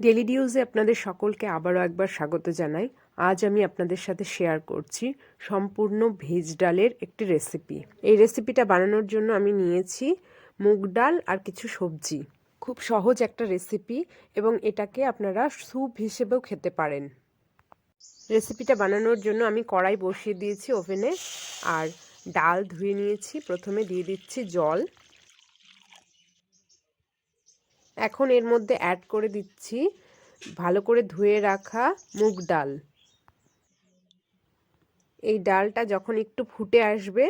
Daily ডিউজে আপনাদের সকলকে আবারও একবার স্বাগত জানাই। আজ আমি আপনাদের সাথে শেয়ার করছি সম্পূর্ণ ভেজ ডালের একটি রেসিপি এই রেসিপিটা বানানোর জন্য আমি নিয়েছি মুগ ডাল আর কিছু সবজি। খুব সহজ একটা রেসিপি এবং এটাকে আপনারা স্যুপ হিসেবেও খেতে পারেন। রেসিপিটা বানানোর জন্য আমি কড়াই বসিয়ে দিয়েছি ওভেনে আর ডাল ধুয়ে নিয়েছি। প্রথমে দিয়ে দিচ্ছি জল। এখন এর মধ্যে অ্যাড করে দিচ্ছি ভালো করে ধুয়ে রাখা মুগ ডাল। এই ডালটা যখন একটু ফুটে আসবে,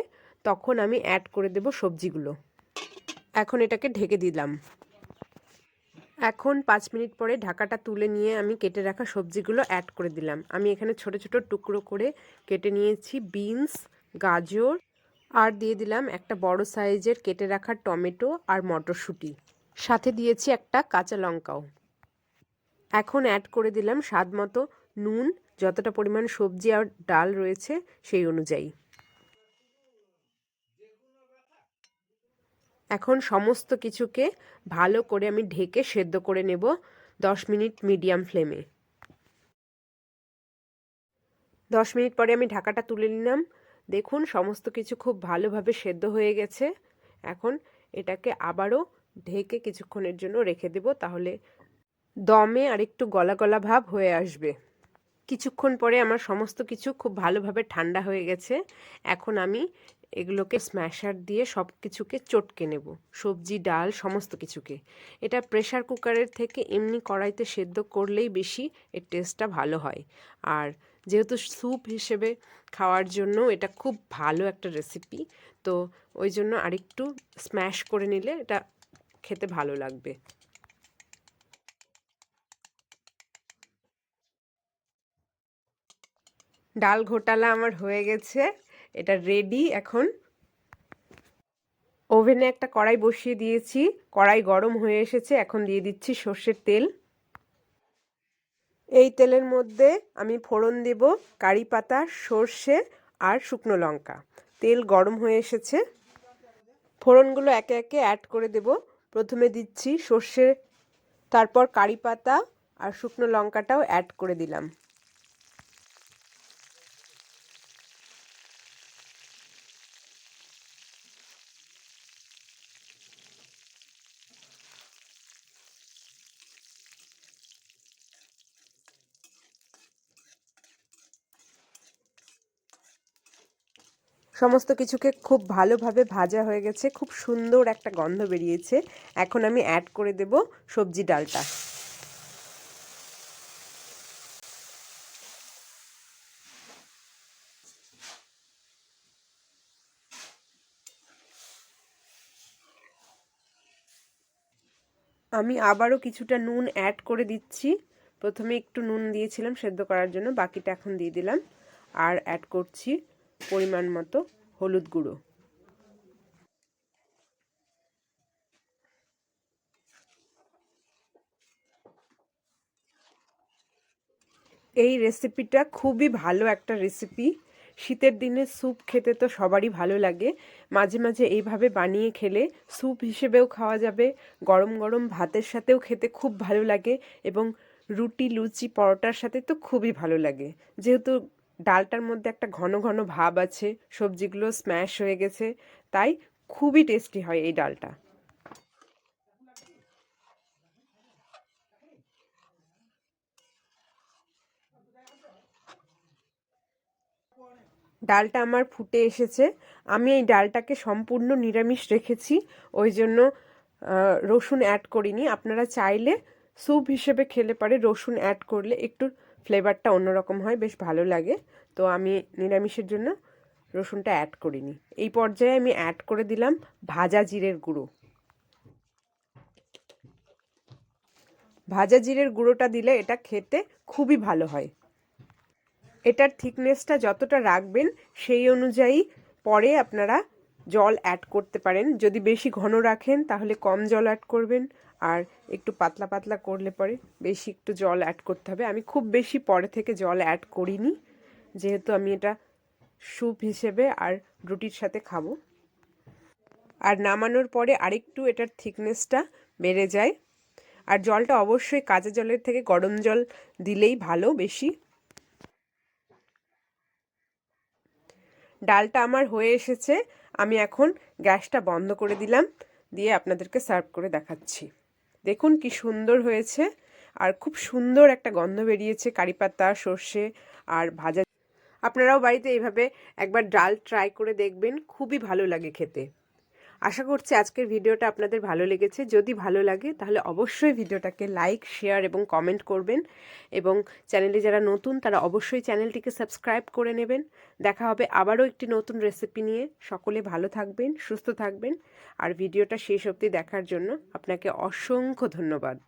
তখন আমি অ্যাড করে দেব সবজিগুলো। এখন এটাকে ঢেকে দিলাম। এখন পাঁচ মিনিট পরে ঢাকাটা তুলে নিয়ে আমি কেটে রাখা সবজিগুলো অ্যাড করে দিলাম। আমি এখানে ছোট ছোট টুকরো করে কেটে নিয়েছি বিনস, গাজর, আর দিয়ে দিলাম একটা বড় সাইজের কেটে রাখা টমেটো আর মটরশুঁটি। সাথে দিয়েছি একটা কাঁচা লঙ্কাও। এখন অ্যাড করে দিলাম স্বাদ মতো নুন, যতটা পরিমাণ সবজি আর ডাল রয়েছে সেই অনুযায়ী। এখন সমস্ত কিছুকে ভালো করে আমি ঢেকে সেদ্ধ করে নেব দশ মিনিট মিডিয়াম ফ্লেমে। দশ মিনিট পরে আমি ঢাকাটা তুলে নিলাম। দেখুন, সমস্ত কিছু খুব ভালোভাবে সেদ্ধ হয়ে গেছে। এখন এটাকে আবারও ঢেকে কিছুক্ষণের জন্য রেখে দেব, তাহলে দমে আর একটু গলা গলা ভাব হয়ে আসবে। কিছুক্ষণ পরে আমার সমস্ত কিছু খুব ভালোভাবে ঠান্ডা হয়ে গেছে। এখন আমি এগুলোকে স্ম্যাশার দিয়ে সব কিছুকে চটকে নেব, সবজি, ডাল, সমস্ত কিছুকে। এটা প্রেশার কুকারের থেকে এমনি কড়াইতে সেদ্ধ করলেই বেশি এর টেস্টটা ভালো হয়। আর যেহেতু স্যুপ হিসেবে খাওয়ার জন্য এটা খুব ভালো একটা রেসিপি তো ওই জন্য আরেকটু স্ম্যাশ করে নিলে এটা খেতে ভালো লাগবে। ডাল ঘোটালা আমার হয়ে গেছে, এটা রেডি এখন। ওভেনে একটা কড়াই বসিয়ে দিয়েছি, কড়াই গরম হয়ে এসেছে, এখন দিয়ে দিচ্ছি সর্ষের তেল। এই তেলের মধ্যে আমি ফোড়ন দেব, কারি পাতা, সর্ষে আর শুকনো লঙ্কা। তেল গরম হয়ে এসেছে। ফোড়নগুলো একে একে অ্যাড করে দেব। প্রথমে দিচ্ছি সর্ষে তারপর কারি পাতা আর শুকনো লঙ্কাটাও অ্যাড করে দিলাম। সমস্ত কিছুকে খুব ভালোভাবে ভাজা হয়ে গেছে, খুব সুন্দর একটা গন্ধ বেরিয়েছে। এখন আমি অ্যাড করে দেব সবজি ডালটা। আমি আবারও কিছুটা নুন অ্যাড করে দিচ্ছি। প্রথমে একটু নুন দিয়েছিলাম সেদ্ধ করার জন্য, বাকিটা এখন দিয়ে দিলাম। আর অ্যাড করছি পরিমাণ মতো হলুদ গুঁড়ো। এই রেসিপিটা খুবই ভালো একটা রেসিপি। শীতের দিনে স্যুপ খেতে তো সবারই ভালো লাগে। মাঝে মাঝে এইভাবে বানিয়ে খেলে স্যুপ হিসেবেও খাওয়া যাবে। গরম গরম ভাতের সাথেও খেতে খুব ভালো লাগে এবং রুটি, লুচি, পরোটার সাথে তো খুবই ভালো লাগে। যেহেতু ডালটার মধ্যে একটা ঘন ঘন ভাব আছে, সবজিগুলো স্ম্যাশ হয়ে গেছে, তাই খুবই টেস্টি হয় এই ডালটা। ডালটা আমার ফুটে এসেছে। আমি এই ডালটাকে সম্পূর্ণ নিরামিষ রেখেছি, ওই জন্য রসুন অ্যাড করিনি। আপনারা চাইলে স্যুপ হিসেবে খেলে পারে রসুন অ্যাড করলে একটু ফ্লেভারটা অন্যরকম হয়, বেশ ভালো লাগে। তো আমি নিরামিষের জন্য রসুনটা অ্যাড করিনি। এই পর্যায়ে আমি অ্যাড করে দিলাম ভাজা জিরের গুঁড়ো। ভাজা জিরের গুঁড়োটা দিলে এটা খেতে খুবই ভালো হয়। এটার থিকনেসটা যতটা রাখবেন, সেই অনুযায়ী পরে আপনারা জল অ্যাড করতে পারেন। যদি বেশি ঘন রাখেন, তাহলে কম জল অ্যাড করবেন। আর একটু পাতলা পাতলা করলে পরে বেশি একটু জল অ্যাড করতে হবে। আমি খুব বেশি পরে থেকে জল অ্যাড করিনি, যেহেতু আমি এটা স্যুপ হিসেবে আর রুটির সাথে খাব। আর নামানোর পরে আরেকটু এটার থিকনেসটা বেড়ে যায়। আর জলটা অবশ্যই কাঁচা জলের থেকে গরম জল দিলেই ভালো বেশি। ডালটা আমার হয়ে এসেছে, আমি এখন গ্যাসটা বন্ধ করে দিলাম, দিয়ে আপনাদেরকে সার্ভ করে দেখাচ্ছি। দেখুন কি সুন্দর হয়েছে। আর খুব সুন্দর একটা গন্ধ বেরিয়েছে কারি পাতা, সর্ষে আর ভাজা। আপনারাও বাড়িতে এভাবে একবার ডাল ট্রাই করে দেখবেন, খুবই ভালো লাগে খেতে। আশা করছি আজকের ভিডিওটা আপনাদের ভালো লেগেছে। যদি ভালো লাগে, তাহলে অবশ্যই ভিডিওটাকে লাইক শেয়ার এবং কমেন্ট করবেন এবং চ্যানেলে যারা নতুন, তারা অবশ্যই চ্যানেলটিকে সাবস্ক্রাইব করে নেবেন। দেখা হবে আবারও একটি নতুন রেসিপি নিয়ে। সকলে ভালো থাকবেন, সুস্থ থাকবেন। আর ভিডিওটা শেষ অবধি দেখার জন্য আপনাকে অসংখ্য ধন্যবাদ।